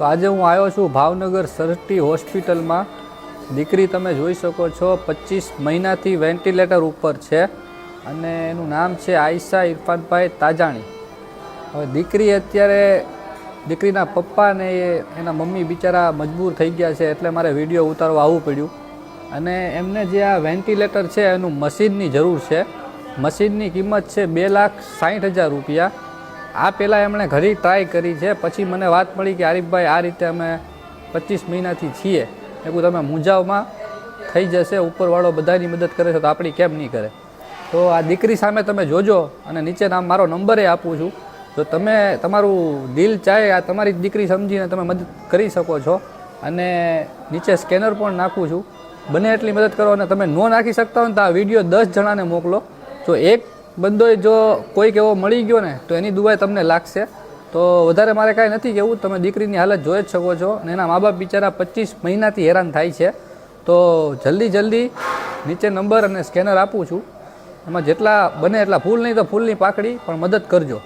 તો આજે હું આવ્યો છું ભાવનગર સરટી હોસ્પિટલમાં. દીકરી તમે જોઈ શકો છો, પચીસ મહિનાથી વેન્ટિલેટર ઉપર છે અને એનું નામ છે આયશા ઇરફાનભાઈ તાજાણી. હવે દીકરી અત્યારે દીકરીના પપ્પા ને એ એના મમ્મી બિચારા મજબૂર થઈ ગયા છે એટલે મારે વીડિયો ઉતારવા આવવું પડ્યું. અને એમને જે આ વેન્ટિલેટર છે એનું મશીનની જરૂર છે. મશીનની કિંમત છે બે લાખ સાઠ હજાર રૂપિયા. આ પહેલાં એમણે ઘણી ટ્રાય કરી છે. પછી મને વાત મળી કે આરીફભાઈ આ રીતે અમે પચીસ મહિનાથી છીએ. એવું તમે મૂંઝાવમાં થઈ જશે. ઉપરવાળો બધાની મદદ કરે છે તો આપણી કેમ નહીં કરે? તો આ દીકરી સામે તમે જોજો અને નીચે નામ મારો નંબરે આપું છું. જો તમે, તમારું દિલ ચાહે, આ તમારી દીકરી સમજીને તમે મદદ કરી શકો છો. અને નીચે સ્કેનર પણ નાખું છું. બને એટલી મદદ કરો અને તમે ન નાખી શકતા હો ને તો આ વીડિયો દસ જણાને મોકલો. જો એક બંદોય જો કોઈક એવો મળી ગયો ને, તો એની દુવાઈ તમને લાગશે. તો વધારે મારે કાંઈ નથી કહેવું, તમે દીકરીની હાલત જોઈ જ શકો છો અને એના મા બાપ બિચારા પચીસ મહિનાથી હેરાન થાય છે. તો જલ્દી જલ્દી નીચે નંબર અને સ્કેનર આપું છું. એમાં જેટલા બને એટલા ફૂલ, નહીં તો ફૂલની પાકડી પણ મદદ કરજો.